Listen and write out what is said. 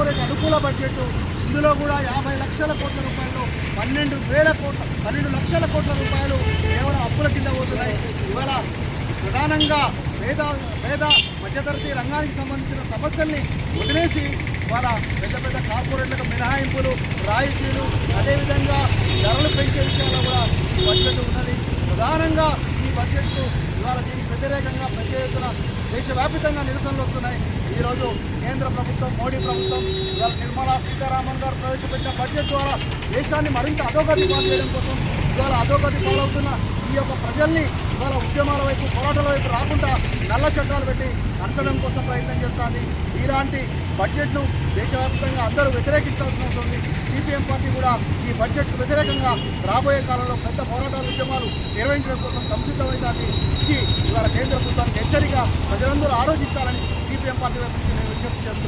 Corporate అనుకూల budget ఇందులో కూడా యాభై లక్షల కోట్ల రూపాయలు పన్నెండు వేల కోట్ల పన్నెండు లక్షల కోట్ల రూపాయలు కేవలం అప్పుల కింద పోతున్నాయి. ఇవాళ ప్రధానంగా పేద పేద మధ్యతరగతి రంగానికి సంబంధించిన సమస్యల్ని వదిలేసి వాళ్ళ పెద్ద పెద్ద కార్పొరేట్లకు మినహాయింపులు రాయితీలు అదేవిధంగా ధరలు పెంచే విషయాల్లో కూడా బడ్జెట్ ఉన్నది. ప్రధానంగా ఈ బడ్జెట్ వ్యతిరేకంగా పెద్ద ఎత్తున దేశవ్యాప్తంగా నిరసనలు వస్తున్నాయి. ఈరోజు కేంద్ర ప్రభుత్వం మోడీ ప్రభుత్వం ఇవాళ నిర్మలా సీతారామన్ గారు ప్రవేశపెట్టిన బడ్జెట్ ద్వారా దేశాన్ని మరింత అధోగతి పాలు చేయడం కోసం ఇవాళ అధోగతి పాలవుతున్న ఈ యొక్క ప్రజల్ని ఇవాళ ఉద్యమాల వైపు పోరాటాల వైపు రాకుండా నల్ల చట్టాలు పెట్టి అంచడం కోసం ప్రయత్నం చేస్తుంది. ఇలాంటి బడ్జెట్ను దేశవ్యాప్తంగా అందరూ వ్యతిరేకించాల్సిన అవసరం ఉంది. సిపిఎం పార్టీ కూడా ఈ బడ్జెట్ వ్యతిరేకంగా రాబోయే కాలంలో పెద్ద పోరాటాల ఉద్యమాలు నిర్వహించడం కోసం సంసిద్ధం కేంద్ర ప్రభుత్వానికి హెచ్చరిక ప్రజలందరూ ఆలోచించాలని సిపిఎం పార్టీ వైపు విజ్ఞప్తి చేస్తున్నాం